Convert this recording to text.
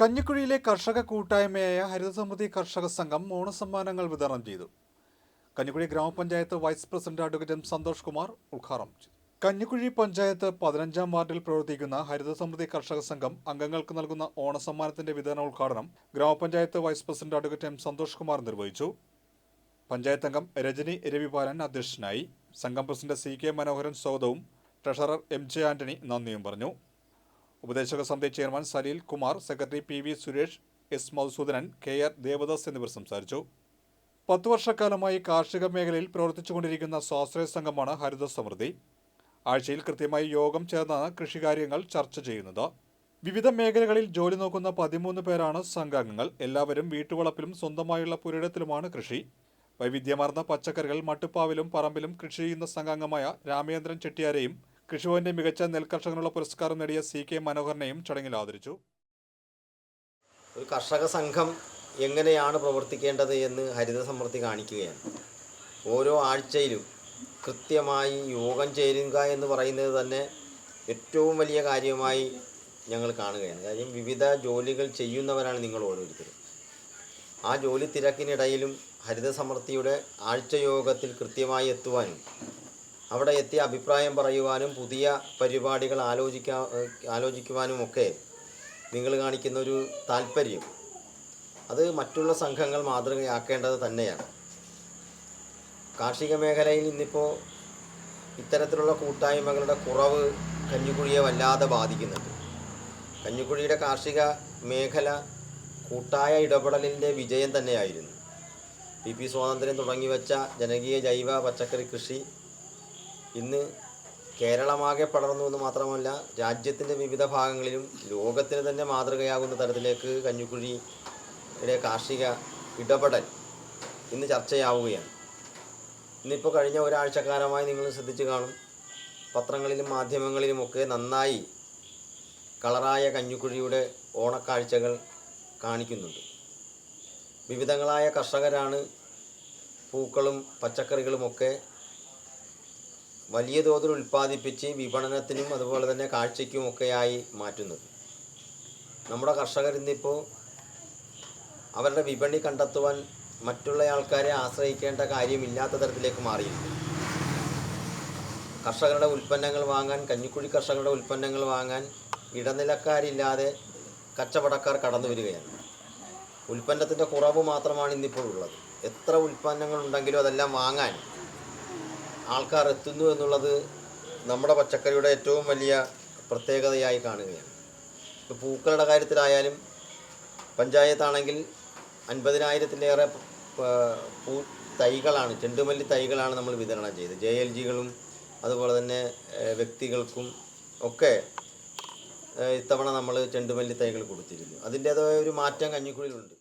കഞ്ഞിക്കുഴിയിലെ കർഷക കൂട്ടായ്മയായ ഹരിതസമൃദ്ധി കർഷക സംഘം ഓണസമ്മാനങ്ങൾ വിതരണം ചെയ്തു. Kanjikuzhi grama panchayat vice president advocate M Santhosh Kumar ഉദ്ഘാടനം ചെയ്തു. കഞ്ഞിക്കുഴി പഞ്ചായത്ത് പതിനഞ്ചാം വാർഡിൽ പ്രവർത്തിക്കുന്ന ഹരിതസമൃദ്ധി കർഷക സംഘം അംഗങ്ങൾക്ക് നൽകുന്ന ഓണസമ്മാനത്തിന്റെ വിതരണ ഉദ്ഘാടനം grama panchayat vice president advocate M Santhosh Kumar നിർവഹിച്ചു. പഞ്ചായത്ത് അംഗം രജനി രവിപാലൻ അധ്യക്ഷനായി. സംഘം പ്രസിഡന്റ് സി കെ മനോഹരൻ സ്വാഗതവും ട്രഷറർ എം ജെ ആന്റണി നന്ദിയും പറഞ്ഞു. ഉപദേശക സമിതി chairman Saleel Kumar secretary P V Suresh S Madhusoodanan K R Devadas എന്നിവർ സംസാരിച്ചു. പത്തു വർഷക്കാലമായി കാർഷിക മേഖലയിൽ പ്രവർത്തിച്ചുകൊണ്ടിരിക്കുന്ന സ്വാശ്രയ സംഘമാണ് ഹരിത സമൃദ്ധി ആഴ്ചയിൽ കൃത്യമായി യോഗം ചേർന്നാണ് കൃഷികാര്യങ്ങൾ ചർച്ച ചെയ്യുന്നത്. വിവിധ മേഖലകളിൽ ജോലി നോക്കുന്ന പതിമൂന്ന് പേരാണ് സംഘാംഗങ്ങൾ. എല്ലാവരും വീട്ടുവളപ്പിലും സ്വന്തമായുള്ള പുരയിടത്തിലുമാണ് കൃഷി. വൈവിധ്യമാർന്ന പച്ചക്കറികൾ മട്ടുപ്പാവിലും പറമ്പിലും കൃഷി ചെയ്യുന്ന സംഘാംഗമായ രാമേന്ദ്രൻ ചെട്ടിയാരെയും കൃഷിഭവന്റെ മികച്ച നെൽകർഷകനുള്ള പുരസ്കാരം നേടിയ സി കെ മനോഹരനെയും ചടങ്ങിൽ ആദരിച്ചു. ഒരു കർഷക സംഘം എങ്ങനെയാണ് പ്രവർത്തിക്കേണ്ടത് എന്ന് ഹരിത സമൃദ്ധി കാണിക്കുകയാണ്. ഓരോ ആഴ്ചയിലും കൃത്യമായി യോഗം ചേരുക എന്ന് പറയുന്നത് തന്നെ ഏറ്റവും വലിയ കാര്യമായി ഞങ്ങൾ കാണുകയാണ്. കാര്യം വിവിധ ജോലികൾ ചെയ്യുന്നവരാണ് നിങ്ങൾ ഓരോരുത്തരും. ആ ജോലി തിരക്കിനിടയിലും ഹരിത സമൃദ്ധിയുടെ ആഴ്ചയോഗത്തിൽ കൃത്യമായി എത്തുവാനും അവിടെ എത്തി അഭിപ്രായം പറയുവാനും പുതിയ പരിപാടികൾ ആലോചിക്കാ ആലോചിക്കുവാനുമൊക്കെ നിങ്ങൾ കാണിക്കുന്ന ഒരു താല്പര്യം. അത് മറ്റുള്ള സംഘങ്ങൾ മാതൃകയാക്കേണ്ടത് തന്നെയാണ്. കാർഷിക മേഖലയിൽ ഇന്നിപ്പോൾ ഇത്തരത്തിലുള്ള കൂട്ടായ്മകളുടെ കുറവ് കഞ്ഞിക്കുഴിയെ വല്ലാതെ ബാധിക്കുന്നുണ്ട്. കഞ്ഞിക്കുഴിയുടെ കാർഷിക മേഖല കൂട്ടായ ഇടപെടലിന്റെ വിജയം തന്നെയായിരുന്നു. പി പി സ്വാതന്ത്ര്യം തുടങ്ങി വെച്ച ജനകീയ ജൈവ പച്ചക്കറി കൃഷി ഇന്ന് കേരളമാകെ പടർന്നു എന്ന് മാത്രമല്ല രാജ്യത്തിന്റെ വിവിധ ഭാഗങ്ങളിലും ലോകത്തിന് തന്നെ മാതൃകയാകുന്ന തരത്തിലേക്ക് കഞ്ഞിക്കുഴിയുടെ കാർഷിക ഇടപെടൽ ഇന്ന് ചർച്ചയാവുകയാണ്. ഇന്നിപ്പോൾ കഴിഞ്ഞ ഒരാഴ്ചക്കാലമായി നിങ്ങൾ ശ്രദ്ധിച്ചു കാണും പത്രങ്ങളിലും മാധ്യമങ്ങളിലുമൊക്കെ നന്നായി കളറായ കഞ്ഞിക്കുഴിയുടെ ഓണക്കാഴ്ചകൾ കാണിക്കുന്നുണ്ട്. വിവിധങ്ങളായ കർഷകരാണ് പൂക്കളും പച്ചക്കറികളുമൊക്കെ വലിയ തോതിൽ ഉൽപ്പാദിപ്പിച്ച് വിപണനത്തിനും അതുപോലെ തന്നെ കാഴ്ചയ്ക്കും ഒക്കെയായി മാറ്റുന്നത്. നമ്മുടെ കർഷകർ ഇന്നിപ്പോൾ അവരുടെ വിപണി കണ്ടെത്തുവാൻ മറ്റുള്ള ആൾക്കാരെ ആശ്രയിക്കേണ്ട കാര്യമില്ലാത്ത തരത്തിലേക്ക് മാറിയിട്ടുണ്ട്. കർഷകരുടെ ഉൽപ്പന്നങ്ങൾ വാങ്ങാൻ കഞ്ഞിക്കുഴി കർഷകരുടെ ഉൽപ്പന്നങ്ങൾ വാങ്ങാൻ ഇടനിലക്കാരില്ലാതെ കച്ചവടക്കാർ കടന്നു വരികയാണ്. ഉൽപ്പന്നത്തിന്റെ കുറവ് മാത്രമാണ് ഇന്നിപ്പോൾ ഉള്ളത് എത്ര ഉൽപ്പന്നങ്ങൾ ഉണ്ടെങ്കിലും അതെല്ലാം വാങ്ങാൻ ആൾക്കാർ എത്തുന്നു എന്നുള്ളത് നമ്മുടെ പച്ചക്കറിയുടെ ഏറ്റവും വലിയ പ്രത്യേകതയായി കാണുകയാണ്. ഇപ്പോൾ പൂക്കളുടെ കാര്യത്തിലായാലും പഞ്ചായത്താണെങ്കിൽ അൻപതിനായിരത്തിലേറെ പ- തൈകളാണ് ചെണ്ടുമല്ലി തൈകളാണ് നമ്മൾ വിതരണം ചെയ്തത്. ജെ എൽ ജികളും അതുപോലെ തന്നെ വ്യക്തികൾക്കും ഒക്കെ ഇത്തവണ നമ്മൾ ചെണ്ടുമല്ലി തൈകൾ കൊടുത്തിരുന്നു. അതിന്റേതായ ഒരു മാറ്റം കഞ്ഞിക്കുഴിയിലുണ്ട്.